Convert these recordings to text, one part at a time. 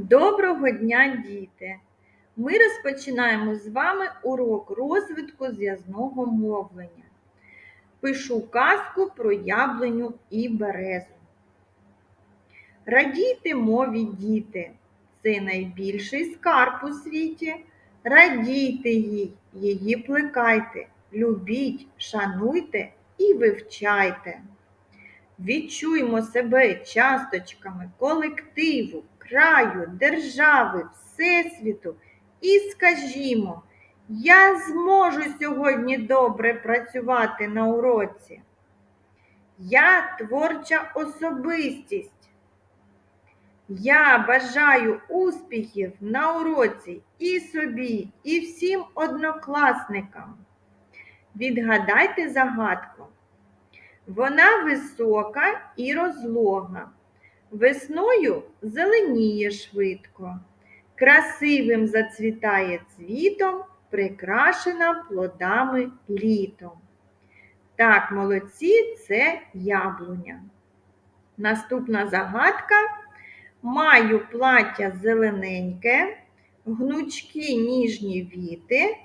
Доброго дня, діти! Ми розпочинаємо з вами урок розвитку зв'язного мовлення. Пишу казку про яблуню і березу. Радійте мові, діти, це найбільший скарб у світі. Радійте їй, її плекайте, любіть, шануйте і вивчайте. Відчуймо себе часточками колективу, краю, держави, Всесвіту і скажімо, я зможу сьогодні добре працювати на уроці. Я творча особистість. Я бажаю успіхів на уроці і собі, і всім однокласникам. Відгадайте загадку. Вона висока і розлога. Весною зеленіє швидко, красивим зацвітає цвітом, прикрашена плодами літом. Так, молодці, це яблуня. Наступна загадка. Маю плаття зелененьке, гнучкі ніжні віти,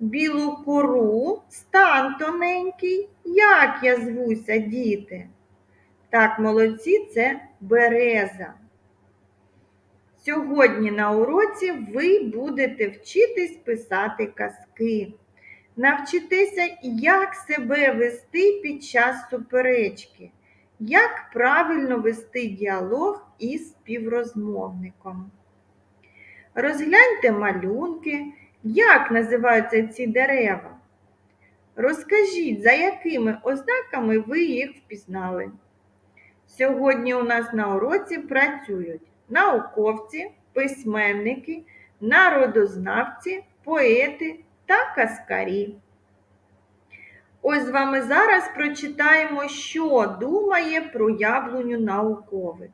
білу кору, стан тоненький. Як я звуся, діти? Так, молодці, це береза. Сьогодні на уроці ви будете вчитись писати казки. Навчитеся, як себе вести під час суперечки, як правильно вести діалог із співрозмовником. Розгляньте малюнки, як називаються ці дерева. Розкажіть, за якими ознаками ви їх впізнали. Сьогодні у нас на уроці працюють науковці, письменники, народознавці, поети та каскарі. Ось з вами зараз прочитаємо, що думає про яблуню науковець.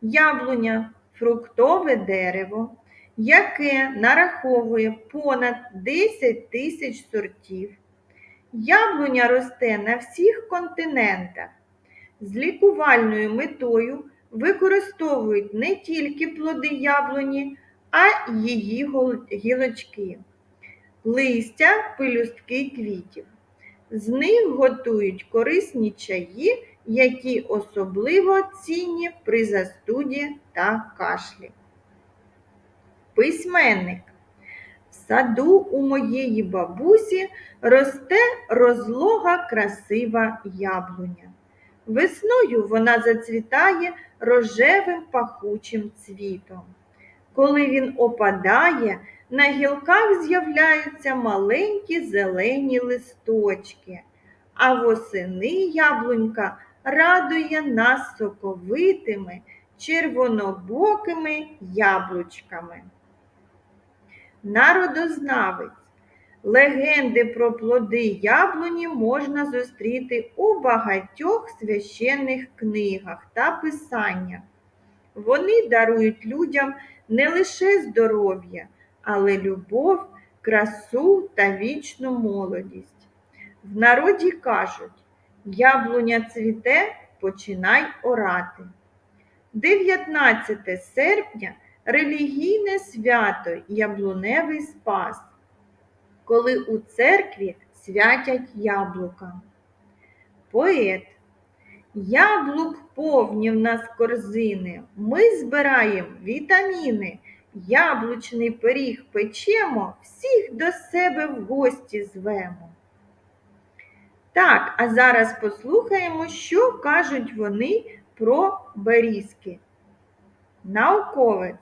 Яблуня фруктове дерево, яке нараховує понад 10 тисяч сортів. Яблуня росте на всіх континентах. З лікувальною метою використовують не тільки плоди яблуні, а й її гілочки, листя, пелюстки квітів. З них готують корисні чаї, які особливо цінні при застуді та кашлі. Письменник. В саду у моєї бабусі росте розлога красива яблуня. Весною вона зацвітає рожевим пахучим цвітом. Коли він опадає, на гілках з'являються маленькі зелені листочки, а восени яблунька радує нас соковитими червонобокими яблучками. Народознавець. Легенди про плоди яблуні можна зустріти у багатьох священних книгах та писаннях. Вони дарують людям не лише здоров'я, але любов, красу та вічну молодість. В народі кажуть, яблуня цвіте, починай орати. 19 серпня релігійне свято Яблуневий Спас, коли у церкві святять яблука. Поет. Яблук повні в нас корзини. Ми збираємо вітаміни, яблучний пиріг печемо, всіх до себе в гості звемо. Так, а зараз послухаємо, що кажуть вони про берізки. Науковець.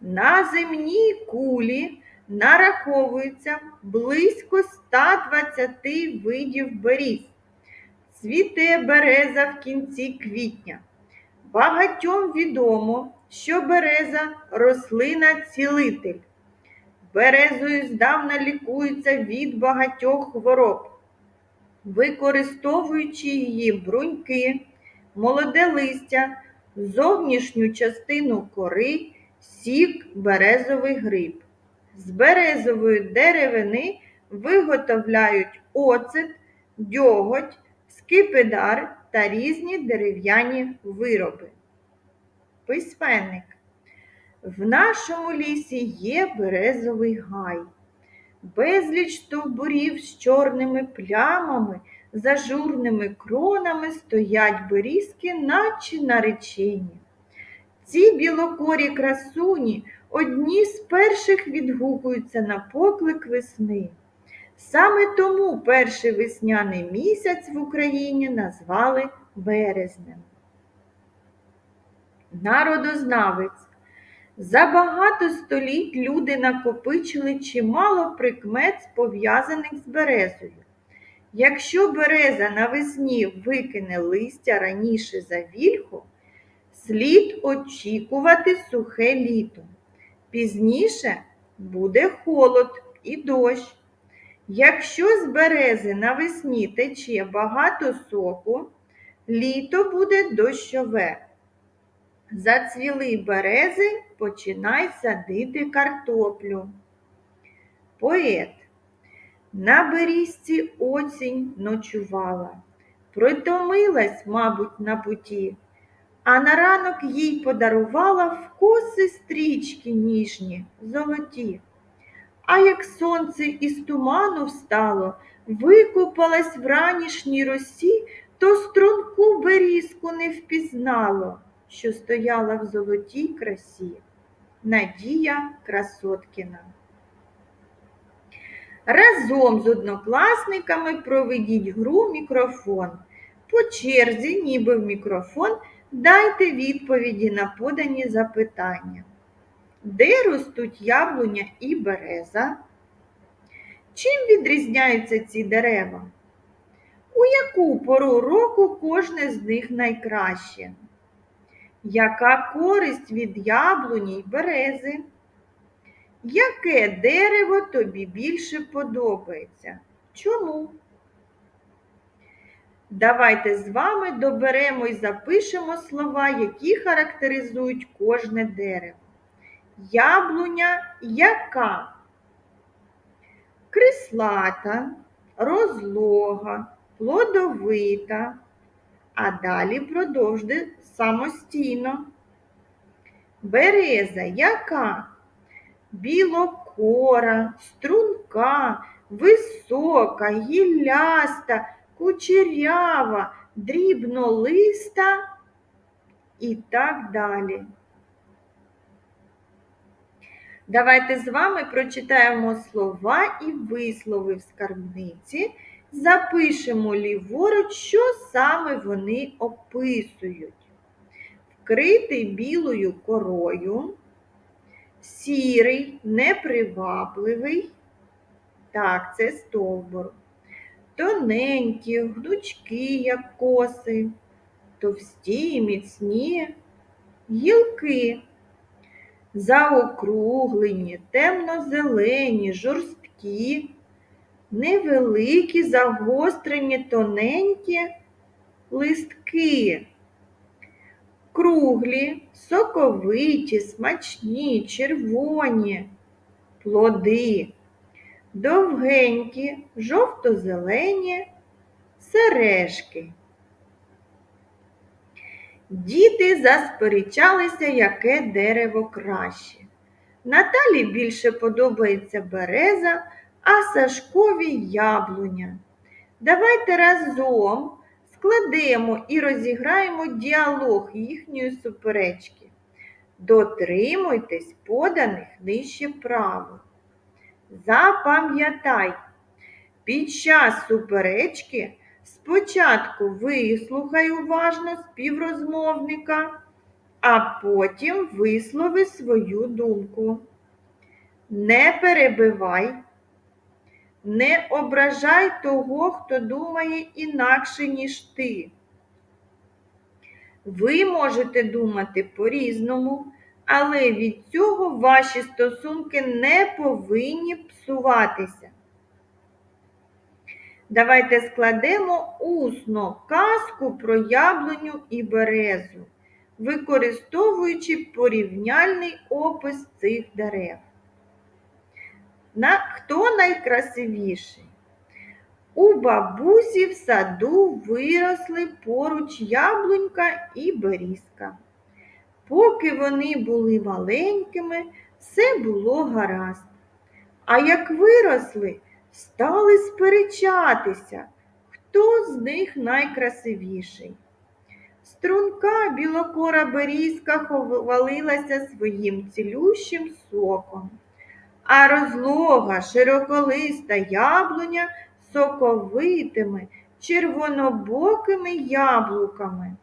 На земній кулі нараховується близько 120 видів беріз. Цвіте береза в кінці квітня. Багатьом відомо, що береза рослина цілитель. Березою здавна лікуються від багатьох хвороб, використовуючи її бруньки, молоде листя, зовнішню частину кори, сік, березовий гриб. З березової деревини виготовляють оцет, дьоготь, скипидар та різні дерев'яні вироби. Письменник. В нашому лісі є березовий гай. Безліч стовбурів з чорними плямами, з ажурними кронами стоять берізки, наче наречені. Ці білокорі красуні одні з перших відгукуються на поклик весни. Саме тому перший весняний місяць в Україні назвали березнем. Народознавець. За багато століть люди накопичили чимало прикмет, пов'язаних з березою. Якщо береза навесні викине листя раніше за вільху, слід очікувати сухе літо. Пізніше буде холод і дощ. Якщо з берези навесні тече багато соку, літо буде дощове. Зацвіли берези, починай садити картоплю. Поет. На берізці осінь ночувала, притомилась, мабуть, на путі, а на ранок їй подарувала в коси стрічки ніжні, золоті. А як сонце із туману встало, викупалась в ранішній росі, то струнку берізку не впізнало, що стояла в золотій красі. Надія Красоткіна. Разом з однокласниками проведіть гру мікрофон. По черзі, ніби в мікрофон, дайте відповіді на подані запитання. Де ростуть яблуня і береза? Чим відрізняються ці дерева? У яку пору року кожне з них найкраще? Яка користь від яблуні й берези? Яке дерево тобі більше подобається? Чому? Давайте з вами доберемо і запишемо слова, які характеризують кожне дерево. Яблуня яка? Крислата, розлога, плодовита. А далі продовжте самостійно. Береза яка? Білокора, струнка, висока, гілляста, кучерява, дрібнолиста і так далі. Давайте з вами прочитаємо слова і вислови в скарбниці, запишемо ліворуч, що саме вони описують. Вкритий білою корою, сірий, непривабливий, так, це стовбур, тоненькі, гнучкі, як коси, товсті і міцні, гілки. Заокруглені, темно-зелені, жорсткі, невеликі, загострені, тоненькі листки, круглі, соковиті, смачні, червоні плоди, довгенькі, жовто-зелені сережки. Діти засперечалися, яке дерево краще. Наталі більше подобається береза, а Сашкові яблуня. Давайте разом складемо і розіграємо діалог їхньої суперечки. Дотримуйтесь поданих нижче правил. Запам'ятай, під час суперечки Спочатку вислухай уважно співрозмовника, а потім вислови свою думку. Не перебивай, не ображай того, хто думає інакше, ніж ти. Ви можете думати по-різному, але від цього ваші стосунки не повинні псуватися. Давайте складемо усно казку про яблуню і березу, використовуючи порівняльний опис цих дерев. На, Хто найкрасивіший? У бабусі в саду виросли поруч яблунька і берізка. Поки вони були маленькими, все було гаразд. А як виросли, стали сперечатися, хто з них найкрасивіший. Струнка білокора берізка ховалилася своїм цілющим соком, а розлога широколиста яблуня соковитими червонобокими яблуками.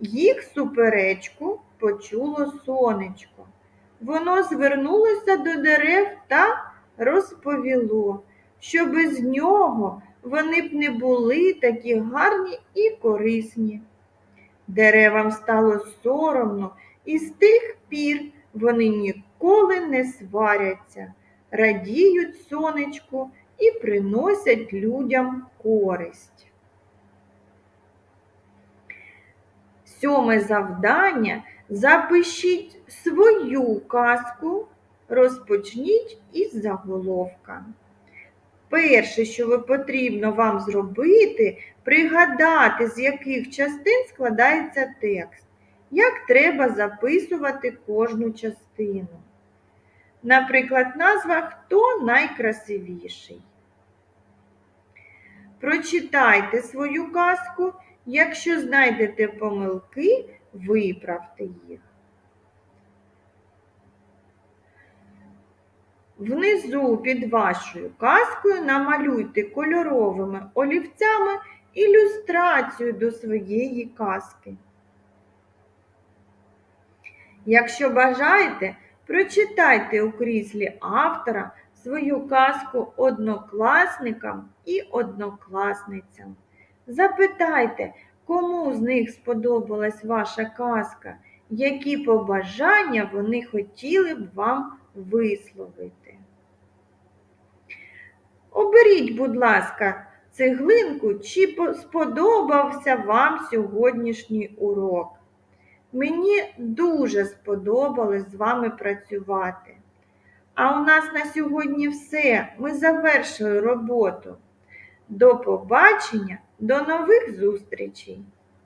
Їх суперечку почуло сонечко. Воно звернулося до дерев та розповіло, що без нього вони б не були такі гарні і корисні. Деревам стало соромно, і з тих пір вони ніколи не сваряться, радіють сонечку і приносять людям користь. Сьоме завдання запишіть свою казку, розпочніть із заголовка. Перше, що ви потрібно вам зробити, пригадати, з яких частин складається текст, як треба записувати кожну частину. Наприклад, назва Хто найкрасивіший. Прочитайте свою казку. Якщо знайдете помилки, виправте їх. Внизу під вашою казкою намалюйте кольоровими олівцями ілюстрацію до своєї казки. Якщо бажаєте, прочитайте у кріслі автора свою казку однокласникам і однокласницям. Запитайте, кому з них сподобалась ваша казка, які побажання вони хотіли б вам висловити. Оберіть, будь ласка, цеглинку, чи сподобався вам сьогоднішній урок. Мені дуже сподобалось з вами працювати. А у нас на сьогодні все. Ми завершили роботу. До побачення, до нових зустрічей!